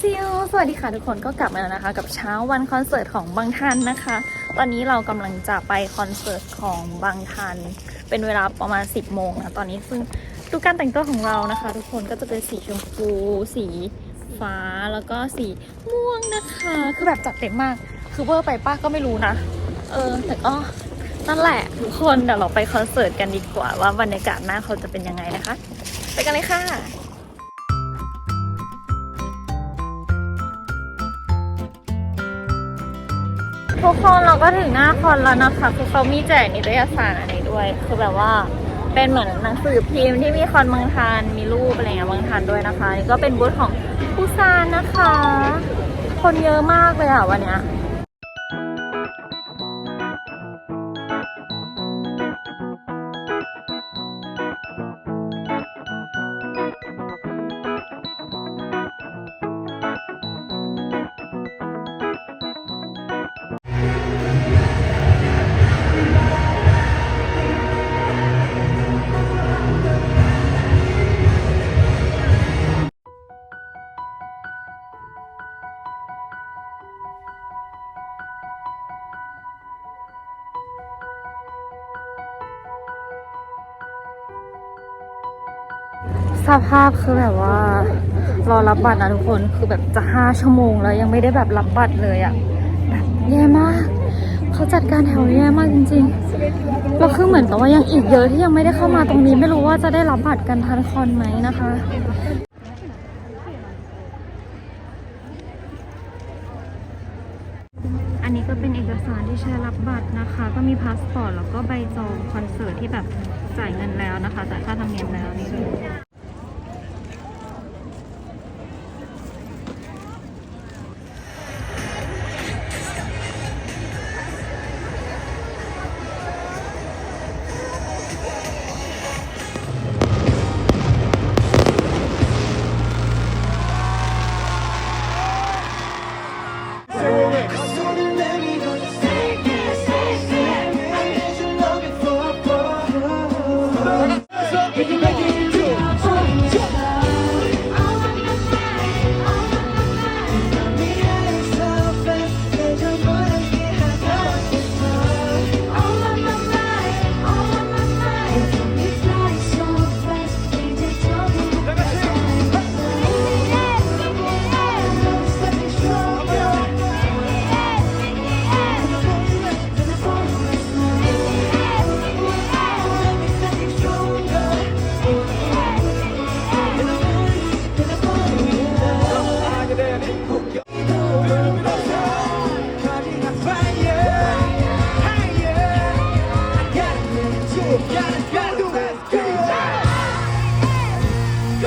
ซิโอสวัสดีค่ะทุกคนก็กลับมาแล้วนะคะ กับเช้าวันคอนเสิร์ตของบางทันนะคะ ตอนนี้เรากำลังจะไปคอนเสิร์ตของบางทัน เป็นเวลาประมาณ 10โมงนะตอนนี้ซึ่งดูการแต่งตัวของเรานะคะ ทุกคนก็จะเป็นสีชมพูสีฟ้าแล้วก็สีม่วงนะคะ คือแบบจัดเต็มมาก คือเวอร์ไปป้าก็ไม่รู้นะ เออแต่ก็นั่นแหละทุกคนเดี๋ยวเราไปคอนเสิร์ตกันดีกว่าว่าบรรยากาศหน้าเขาจะเป็นยังไงนะคะ ไปกันเลยค่ะ ทุกคนเราก็ถึงหน้าคอนแล้วนะคะคือเขามีแจกนิตยสารอันนี้ด้วย คือแบบว่าเป็นเหมือนหนังสือพิมพ์ที่มีคอนเมืองทานมีรูปอะไรเงี้ยเมืองทานด้วยนะคะนี่ก็เป็นบูธของปูซานนะคะ คนเยอะมากเลยอะวันเนี้ย สภาพคือแบบว่ารอรับบัตรนะทุกคนคือแบบจะห้าชั่วโมงแล้วยังไม่ได้แบบรับบัตรเลยอะแบบแย่มาก เขาจัดการแถวแย่มากจริงๆแล้วคือเหมือนกับว่ายังอีกเยอะที่ยังไม่ได้เข้ามาตรงนี้ ไม่รู้ว่าจะได้รับบัตรกันทันคอนไหมนะคะอันนี้ก็เป็นเอกสารที่ใช้รับบัตรนะคะ ก็มีพาสปอร์ตแล้วก็ใบจองคอนเสิร์ตที่แบบจ่ายเงินแล้วนะคะจ่ายค่าธรรมเนียมแล้วนี่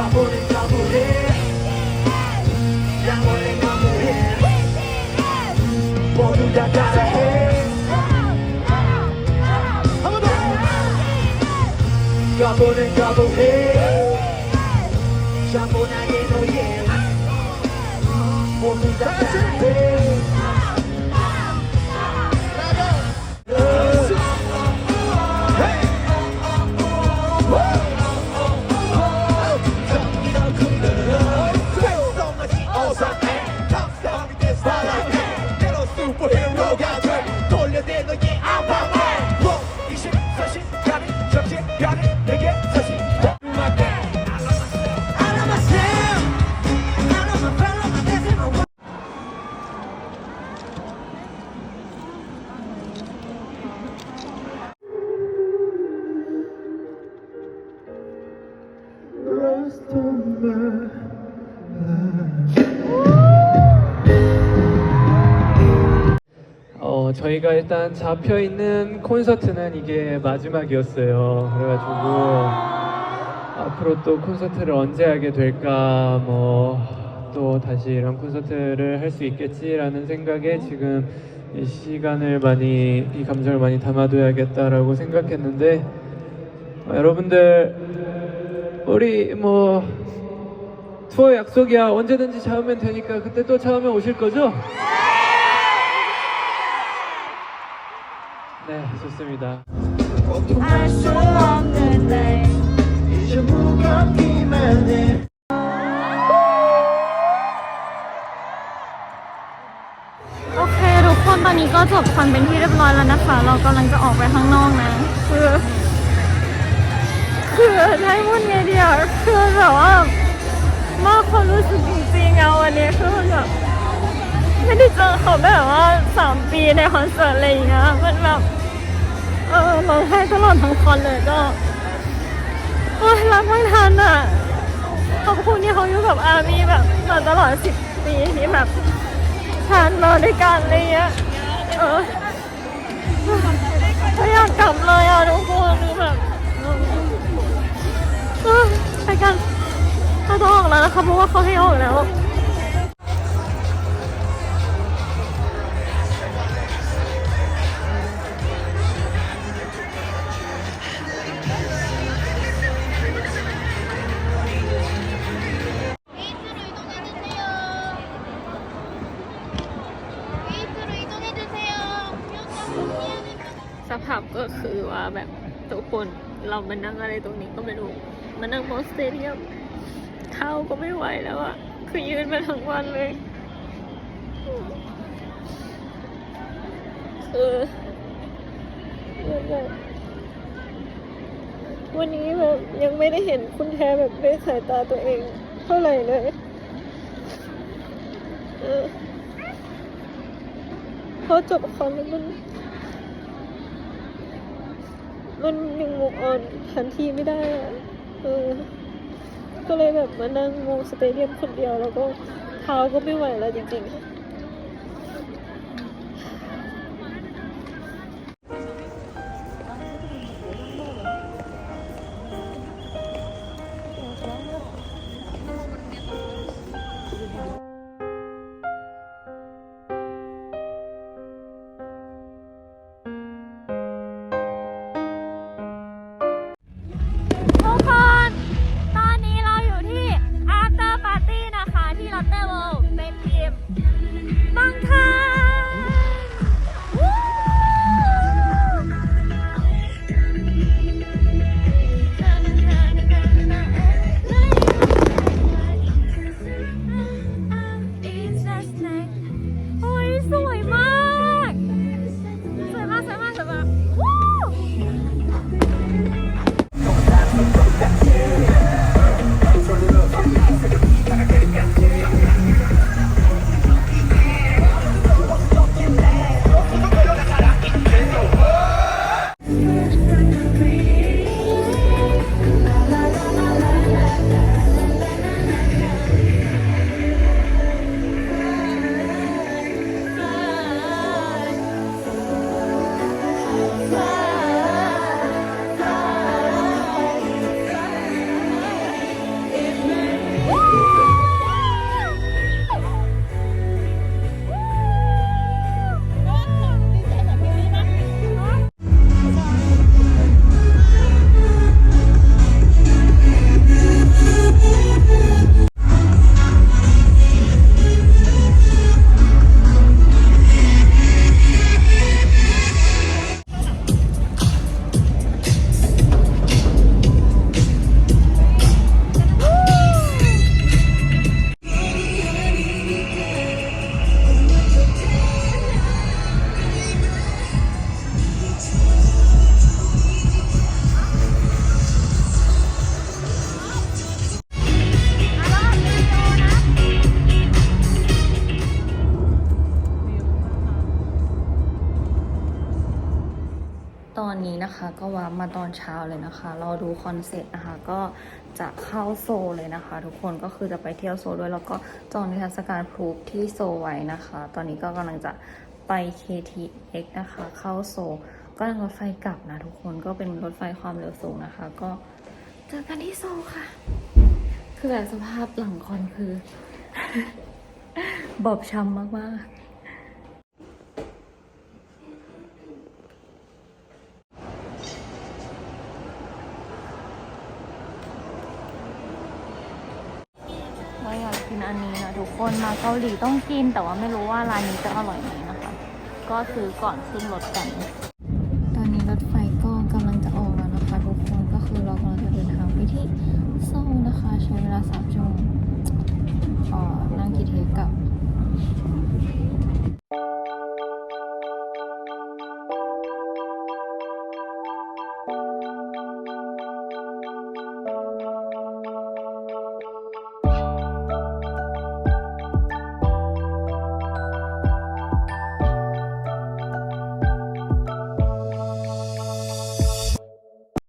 Y'all holding, y'all holding. Y'all holding, y'all holding. 모두 다 따라해. 한번 더. Y'all holding, y'all holding. 전부 나의 노예. 모두 다 따라해. 어, 저희가 일단 잡혀 있는 콘서트는 이게 마지막이었어요. 그래가지고 앞으로 또 콘서트를 언제 하게 될까, 뭐 또 다시 이런 콘서트를 할 수 있겠지라는 생각에 지금 이 시간을 많이 이 감정을 많이 담아둬야겠다라고 생각했는데 어, 여러분들 우리 뭐 투어 약속이야 언제든지 잡으면 되니까 그때 또 잡으면 오실 거죠? 네 좋습니다 알수 없는데 이제 무겁기만 해โอเคทุกคนตอนนี้ก็จบคอนเป็นที่เรียบร้อยแล้วนะคะ เรากำลังจะออกไปข้างนอกนะคือ อให้พูดไงเดียวคือแบบว่ามากความรู้สึกจริงๆเอาวันนี้คือแบบไม่ได้เจอเขาแบบว่าสามปีในคอนเสิร์ตอะไรอย่างเงี้ยมันแบบเออร้องไห้ตลอดทั้งคอนเลยก็โอ้ยรักไม่ทันอะขอบคุณที่เขาอยู่กับอาร์มี่แบบมาตลอดสิบปีที่แบบทานมาด้วยกันอะไรเงี้ยเออไม่อยากกลับเลยอะทุกคนคือแบบ ไปกันเราต้องออกแล้วนะคะเพราะว่าเขาให้ออกแล้ว เรามานั่งอะไรตรงนี้ก็ไม่รู้มานั่งมอสเตเดียมเท้าก็ไม่ไหวแล้วอะคือยืนมาทั้งวันเลยคืออแบบวันนี้แบบยังไม่ได้เห็นคุณแท้แบบด้วยสายตาตัวเองเท่าไหร่เลยเออพอจบคอนมัน มันยังมูออนทันทีไม่ได้อะเออ ก็เลยแบบมานั่งงูสเตเดียมคนเดียวแล้วก็เท้าก็ไม่ไหวแล้วจริงๆ ตอนนี้นะคะ ก็วาร์มาตอนเช้าเลยนะคะ เราดูคอนเซ็ปต์นะคะ ก็จะเข้าโซเลยนะคะ ทุกคนก็คือจะไปเที่ยวโซด้วยแล้วก็จองนิทรรศการพรูฟที่โซไว้นะคะ ตอนนี้ก็กำลังจะไป KTX นะคะ เข้าโซ ก็นั่งรถไฟกลับนะทุกคนก็เป็นรถไฟความเร็วสูงนะคะ ก็เจอกันที่โซค่ะ คือแบบสภาพหลังคอนคือ บอบช้ำมากๆ คนมาเกาหลีต้องกิน แต่ว่าไม่รู้ว่าร้านนี้จะอร่อยไหมนะคะ ก็ซื้อก่อนขึ้นรถกัน